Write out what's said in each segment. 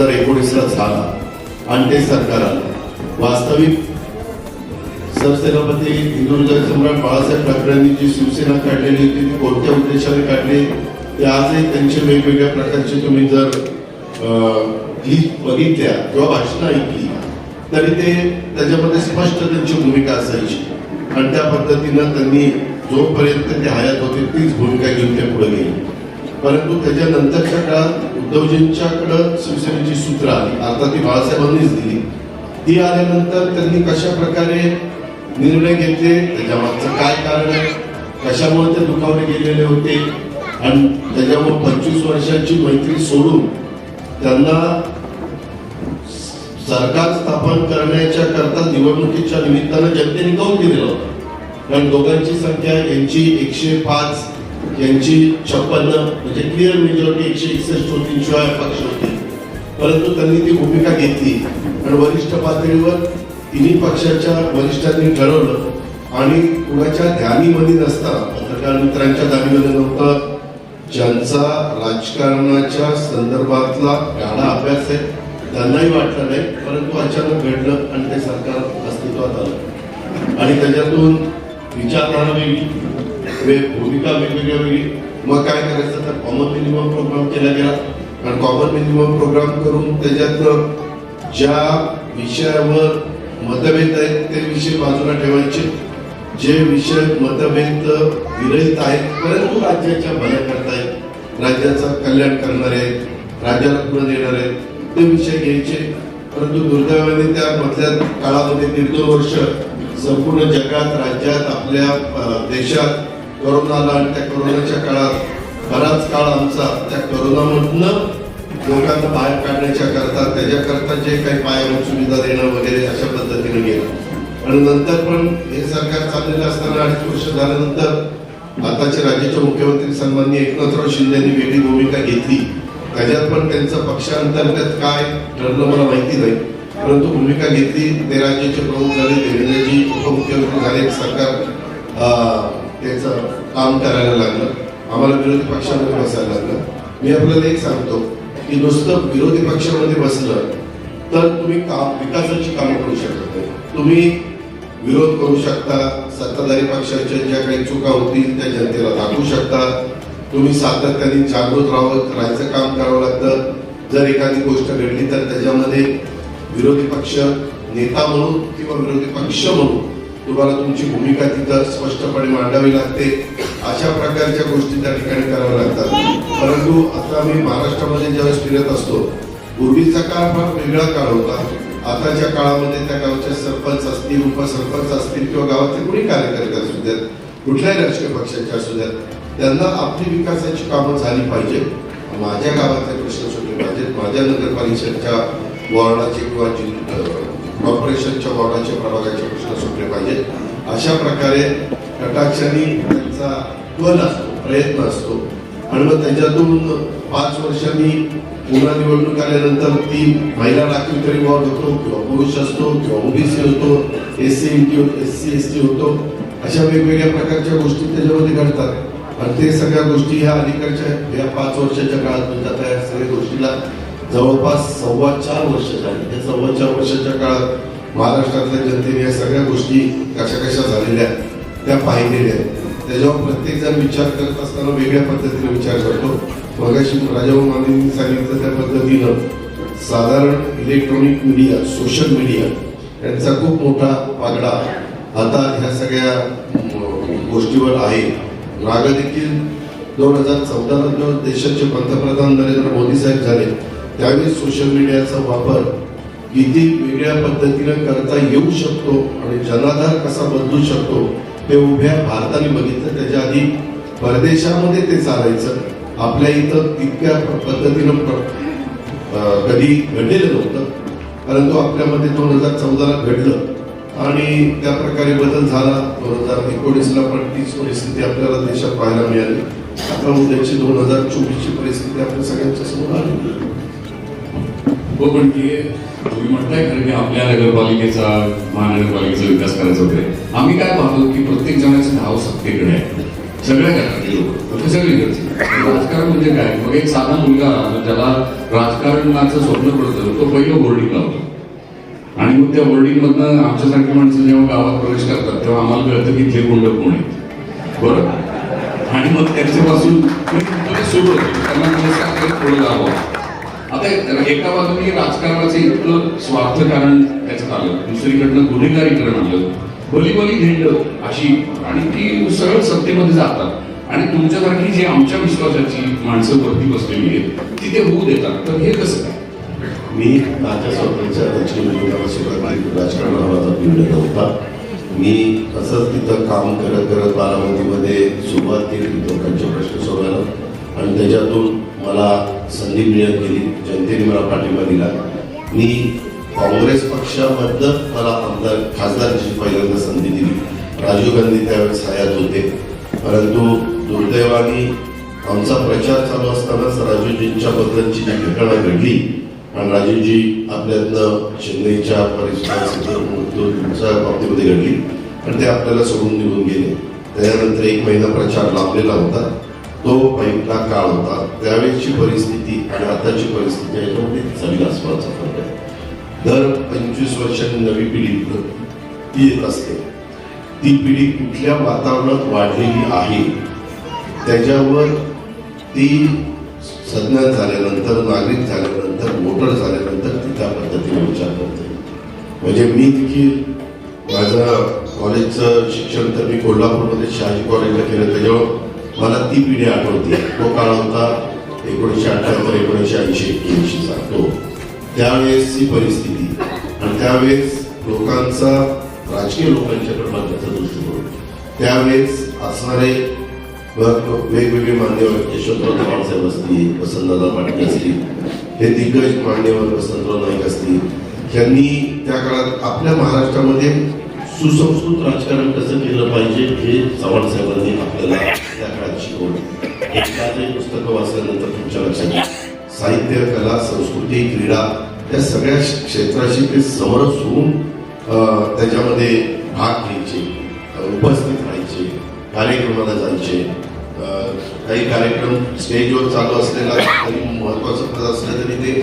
हजार एकोणीसला झाला. आणि ते सरकार आलं वास्तविक सरसेनापती हिंदुहृदय सम्राट बाळासाहेब ठाकरेंनी जी शिवसेना काढलेली होती ती कोणत्या उद्देशाने काढली? ते आजही त्यांचे वेगवेगळ्या प्रकारचे तुम्ही जर क्लिप बघितल्या किंवा भाषणं ऐकली तरी ते त्याच्यामध्ये स्पष्ट त्यांची भूमिका असायची. आणि त्या पद्धतीनं त्यांनी जोपर्यंत ते हयात होते तीच भूमिका घेऊन ते पुढे गेली. परंतु त्याच्यानंतरच्या काळात उद्धवजींच्याकडं शिवसेनेची सूत्र आली. आता ती बाळासाहेबांनीच दिली. ती आल्यानंतर त्यांनी कशा प्रकारे निर्णय घेतले? त्याच्या मागचं काय कारण आहे? कशामुळे ते दुखावले गेलेले होते? आणि त्याच्यामुळे पंचवीस वर्षांची मैत्री सोडून त्यांना सरकार स्थापन करण्याच्या करता निवडणुकीच्या निमित्तानं जनतेने कौल दिलेलं होतं. कारण दोघांची संख्या यांची एकशे पाच यांची छप्पन्न म्हणजे क्लिअर मेजॉरिटी एकशे एकसष्ट होती शिवाय पक्ष होते. परंतु त्यांनी ती भूमिका घेतली आणि वरिष्ठ पातळीवर तिन्ही पक्षाच्या वरिष्ठांनी ठरवलं आणि कुणाच्या ध्यानीमध्ये नसता पत्रकार मित्रांच्या ध्यानीमध्ये नव्हतं. ज्यांचा राजकारणाच्या संदर्भातला गाढा अभ्यास आहे त्यांनाही वाटलं नाही परंतु अचानक घडलं आणि ते सरकार अस्तित्वात आलं. आणि त्याच्यातून विचारधारा वेगळी. वे भूमिका वेगवेगळ्या वेगळी मग काय करायचं? तर कॉमन मिनिमम प्रोग्राम केला गेला. आणि कॉमन मिनिमम प्रोग्राम करून त्याच्यात ज्या विषयावर मतभेद आहेत ते विषय बाजूला ठेवायचे. जे विषय मतभेद विरहित आहेत परंतु राज्याच्या भल्या करतायत राज्याचं कल्याण करणारे आहेत राज्याला पुढे देणार आहेत ते विषय घ्यायचे. परंतु दुर्दैवाने त्या मधल्या काळामध्ये दीड दोन वर्ष संपूर्ण जगात राज्यात आपल्या देशात करोना आला आणि त्या करोनाच्या काळात बराच काळ आमचा त्या करोनामधनं लोकांना बाहेर काढण्याच्या करता त्याच्याकरता जे काही पायाभूत सुविधा देणं वगैरे अशा पद्धतीने गेलं. आणि नंतर पण हे सरकार चाललेलं असताना अडीच वर्ष झाल्यानंतर आताचे राज्याचे मुख्यमंत्री सन्माननीय एकनाथराव शिंदेनी वेगळी भूमिका घेतली. त्याच्यात पण त्यांचं पक्षांतर्गत काय ठरलं मला माहिती नाही. परंतु भूमिका घेतली ते राज्याचे प्रमुख झाले देवेंद्रजी उपमुख्यमंत्री झाले सरकार त्याचं काम करायला लागलं. आम्हाला विरोधी पक्षामध्ये बसायला लागलं. मी आपल्याला एक सांगतो की नुसतं विरोधी पक्षामध्ये बसलं तर तुम्ही काम विकासाची कामं करू शकत नाही. तुम्ही विरोध करू शकता सत्ताधारी पक्षाच्या ज्या काही चुका होतील त्या जनतेला दाखवू शकता. तुम्ही सातत्याने जागृत राहत राहायचं काम करावं लागतं. जर एखादी गोष्ट घडली तर त्याच्यामध्ये विरोधी पक्ष नेता म्हणून किंवा विरोधी पक्ष म्हणून तुम्हाला तुमची भूमिका तिथं स्पष्टपणे मांडावी लागते. अशा प्रकारच्या गोष्टी त्या ठिकाणी कराव्या लागतात. परंतु आता मी महाराष्ट्रामध्ये ज्यावेळेस फिरत असतो पूर्वीचा काळ फार वेगळा काळ होता. आताच्या काळामध्ये त्या गावचे सरपंच असतील उपसरपंच असतील किंवा गावातले कुणी कार्यकर्ते असू द्यात कुठल्याही राजकीय पक्षाचे असू द्यात त्यांना आपली विकासाची कामं झाली पाहिजे. माझ्या गावातले प्रश्न सुटले पाहिजेत माझ्या नगरपालिकेच्या वॉर्डाचे किंवा जिल्हा कॉर्पोरेशनच्या वॉर्डाचे प्रभागाचे प्रश्न सुटले पाहिजेत. अशा प्रकारे कटाक्षाने त्यांचा कल असतो प्रयत्न असतो. आणि मग त्याच्यातून पाच वर्षांनी पुन्हा निवडणूक आल्यानंतर ती महिला राखीव तरी वॉर्ड होतो किंवा पुरुष असतो किंवा ओबीसी होतो S C S C S T होतो. अशा वेगवेगळ्या प्रकारच्या गोष्टी त्याच्यामध्ये घडतात. आणि ते सगळ्या गोष्टी ह्या अलीकडच्या या पाच वर्षाच्या काळात म्हणजे आता या सगळ्या गोष्टीला जवळपास सव्वा चार वर्ष झाली. या सव्वा चार वर्षाच्या काळात महाराष्ट्रातल्या जनतेने या सगळ्या गोष्टी कशा कशा झालेल्या आहेत, त्या पाहिलेल्या आहेत. त्याच्यावर प्रत्येक जण विचार करत असताना वेगळ्या पद्धतीने विचार करतो. मगाशी राजाभाऊ मानेंनी सांगितलं त्या पद्धतीनं साधारण इलेक्ट्रॉनिक मीडिया सोशल मीडिया यांचा खूप मोठा पागडा आता ह्या सगळ्या गोष्टीवर आहे. मागं देखील दोन हजार चौदाला जेव्हा देशाचे पंतप्रधान नरेंद्र मोदी साहेब झाले त्यावेळी सोशल मीडियाचा वापर किती वेगळ्या पद्धतीने करता येऊ शकतो आणि जनाधार कसा बदलू शकतो ते उभ्या भारताने बघितलं. त्याच्या आधी परदेशामध्ये ते चालायचं. आपल्या इथं तितक्या पद्धतीनं कधी घडलेलं नव्हतं. परंतु आपल्यामध्ये दोन हजार चौदाला घडलं आणि त्या प्रकारे बदल झाला. दोन हजार एकोणीसला पण तीच परिस्थिती आपल्याला देशात पाहायला मिळाली. आता उद्याची दोन हजार चोवीसची परिस्थिती आपल्या सगळ्यांच्या समोर आली. हो पण की तुम्ही म्हणताय खरं की आपल्या नगरपालिकेचा महानगरपालिकेचा विकास करायचा वगैरे. आम्ही काय पाहतो की प्रत्येक जणाचं धाव सत्तेकडे आहे. सगळ्या घरातले लोक सगळे राजकारण म्हणजे काय? मग एक साधा मुलगा ज्याला राजकारणाचं स्वप्न पडतं तो पहिलं बोर्डिंग लावतो आणि मग त्या बोर्डिंग मधनं आमच्यासारखी माणसं जेव्हा गावात प्रवेश करतात तेव्हा आम्हाला कळतं की इथले गुंड कोण आहेत. बरं? आणि मग त्याच्यापासून म्हणजे सुरू होतो. त्यांना पुढे जावं. आता एका बाजूने राजकारणाचं इतकं स्वार्थ कारण त्याच्यात आलं दुसरीकडनं गुन्हेगारीकरण आलं बली बली झेंड अशी आणि ती सरळ सत्तेमध्ये जातात. आणि तुमच्यासारखी जी आमच्या विश्वासाची माणसं वरती बसलेली आहेत ती ते होऊ देतात. तर हे कसं काय? मी माझ्या स्वतःच्या त्याची सुरुवात राजकारणाला नव्हता. मी असंच तिथं काम करत करत बारामतीमध्ये सुरुवात केली लोकांचे प्रश्न सोडवायला. आणि त्याच्यातून मला संधी मिळत गेली. जनतेने मला पाठिंबा दिला. मी काँग्रेस पक्षाबद्दल मला आमदार खासदारची पहिल्यांदा संधी दिली. राजीव गांधी त्यावेळेस हयात होते. परंतु दुर्दैवाने आमचा प्रचार चालू असतानाच राजीवजींच्या बद्दलची जी घटना घडली आणि राजीवजी आपल्यातनं चेन्नईच्या परिसराच्या बाबतीमध्ये घडली. आणि ते आपल्याला सोडून निघून गेले. त्याच्यानंतर एक महिना प्रचार लाभलेला होता. तो पहिला काळ होता. त्यावेळेची परिस्थिती आणि आताची परिस्थिती याच्यामध्ये जमीन आसमानचा फरक आहे. दर पंचवीस वर्षांनी नवी पिढी ती येत असते. ती पिढी कुठल्या वातावरणात वाढलेली आहे त्याच्यावर ती संज्ञान झाल्यानंतर नागरिक झाल्यानंतर वोटर झाल्यानंतर ती त्या पद्धतीने विचार करते. म्हणजे मी देखील माझं कॉलेजचं शिक्षण तर मी कोल्हापूरमध्ये शहाजी कॉलेजला केलं त्याच्यावर मला ती पिढी आठवते. तो काळ होता एकोणीसशे अठ्ठ्याहत्तर एकोणीसशे ऐंशी एक्क्याऐंशीचा तो त्यावेळेसची परिस्थिती आणि त्यावेळेस लोकांचा राजकीय लोकांच्याकडे बघण्याचा दृष्टिकोन. त्यावेळेस असणारे वेगवेगळे मान्यवर यशवंतराव चव्हाण साहेब असतील वसंतदादा पाटील असतील हे दिग्गज मान्यवर वसंतराव नाईक असतील यांनी त्या काळात आपल्या महाराष्ट्रामध्ये सुसंस्कृत राजकारण कसं केलं पाहिजे हे चव्हाण साहेबांनी आपल्याला त्या काळात शिकवलं. एखादे पुस्तकं वाचल्यानंतर तुमच्या लक्षात साहित्य कला संस्कृती क्रीडा या सगळ्या क्षेत्राशी ते समरस होऊन त्याच्यामध्ये भाग घ्यायचे उपस्थित राहायचे कार्यक्रमाला जायचे. काही कार्यक्रम स्टेजवर चालू असलेला तरी महत्वाचं पद असलं तरी ते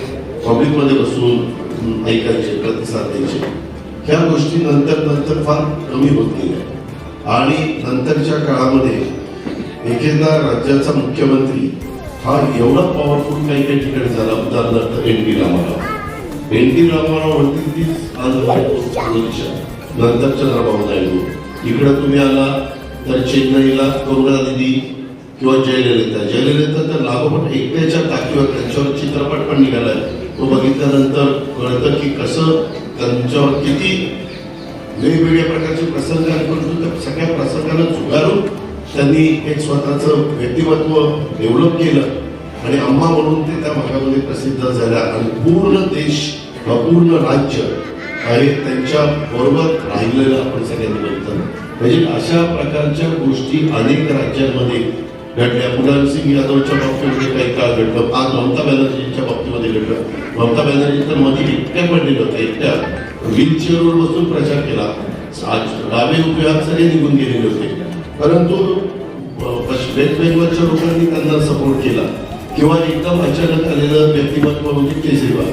पब्लिकमध्ये बसून ऐकायचे प्रतिसाद द्यायचे. ह्या गोष्टी नंतर नंतर फार कमी होत. गेल्या आणि नंतरच्या काळामध्ये एकेंदा राज्याचा मुख्यमंत्री हा एवढा पॉवरफुल काही काही ठिकाणी झाला. उदाहरणार्थ N T Ramarao. N T Ramarao म्हणतील ती आंध्र नंतर चंद्रबाबू नायडू. इकडं तुम्ही आला तर चेन्नईला करुणा दिदी किंवा जयललिता. जयललिता तर लागोपाठ एकट्याच्या ताकीवर त्यांच्यावर चित्रपट पण निघालाय. तो बघितल्यानंतर कळतं की कसं त्यांच्यावर किती वेगवेगळ्या प्रकारचे प्रसंग आहेत. त्या सगळ्या प्रसंगाला झुगारून त्यांनी एक स्वतःचं व्यक्तिमत्व डेव्हलप केलं आणि अम्मा म्हणून ते त्या भागामध्ये प्रसिद्ध झाल्या. आणि पूर्ण देश व पूर्ण राज्य हे त्यांच्या बरोबर राहिलेलं आपण सगळ्यांनी बघितलं. म्हणजे अशा प्रकारच्या गोष्टी अनेक राज्यांमध्ये घडल्या मुलायमसिंग यादवच्या बाबतीमध्ये काही काळ घडलं आज ममता बॅनर्जींच्या बाबतीमध्ये घडलं. ममता बॅनर्जी तर मध्ये एकट्या पडलेलं होतं एकट्या व्हीलचेअरवर बसून प्रचार केला. आज डावे उपयोग सगळे निघून गेलेले होते. परंतु वेस्ट बेंगॉलच्या लोकांनी त्यांना सपोर्ट केला. किंवा एकदम अचानक आलेलं व्यक्तिमत्व म्हणजे केजरीवाल.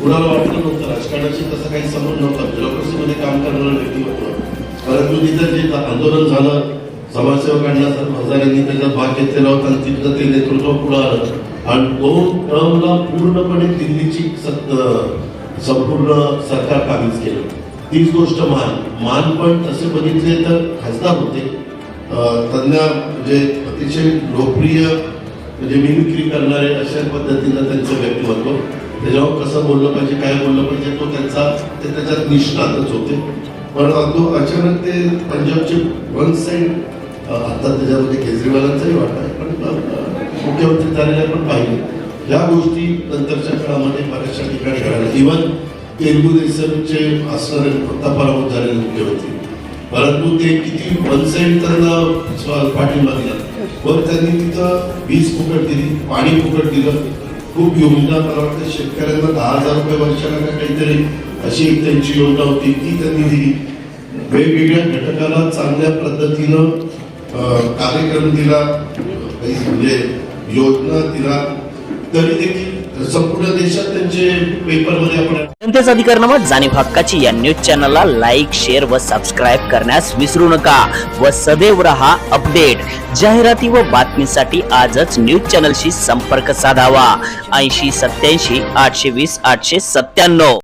कुणाला वाटलं नव्हतं राजकारणाशी तसा काही संबंध नव्हता. ब्युरोक्रेसीमध्ये काम करणारं व्यक्तिमत्व. परंतु तिथं जे आंदोलन झालं समाजसेवकांना सर्व हजारांनी त्याच्यात भाग घेतलेला होता आणि तिथं ते नेतृत्व पुढे आलं. आणि दोन टर्मला पूर्णपणे दिल्लीची संपूर्ण सरकार काबीज केलं. तीच गोष्ट मान मान पण तसे बघितले तर खासदार होते. तज्ञ त्यांना म्हणजे अतिशय लोकप्रिय म्हणजे मिमिक्री करणारे अशा पद्धतीनं त्यांचं व्यक्तिमत्व. त्याच्यावर कसं बोललं पाहिजे काय बोललं पाहिजे तो त्यांचा ते त्याच्यात निष्णातच होते. पण तो अचानक ते पंजाबचे वन साईड आता त्याच्यामध्ये केजरीवालांचाही वाटा आहे पण मुख्यमंत्री झालेल्या पण पाहिले. या गोष्टी नंतरच्या काळामध्ये बऱ्याचशा ठिकाणी घडल्या इव्हन तेलुगू देशमचे असणारे आता पराभूत झालेले मुख्यमंत्री परंतु ते किती वन साईड त्यांना पाठिंबा दिला वर त्यांनी तिथं वीज फुकट दिली पाणी फुकट दिलं. खूप योजना मला वाटतं शेतकऱ्यांना दहा हजार रुपये वर्षाला काहीतरी अशी एक त्यांची योजना होती ती त्यांनी दिली. वेगवेगळ्या घटकाला चांगल्या पद्धतीनं कार्यक्रम दिला. काही म्हणजे योजना दिला. तरी देखील संपूर्ण देशात त्यांचे पेपरमध्ये आपण जनतेचा अधिकारनामा जाणीव हक्काची या न्यूज चॅनलला लाईक शेअर व सबस्क्राईब करण्यास विसरू नका. व सदैव रहा अपडेट जाहिराती व बातमीसाठी आजच न्यूज चॅनलशी संपर्क साधावा. ऐंशी सत्याऐंशी आठशे वीस आठशे सत्त्याण्णव.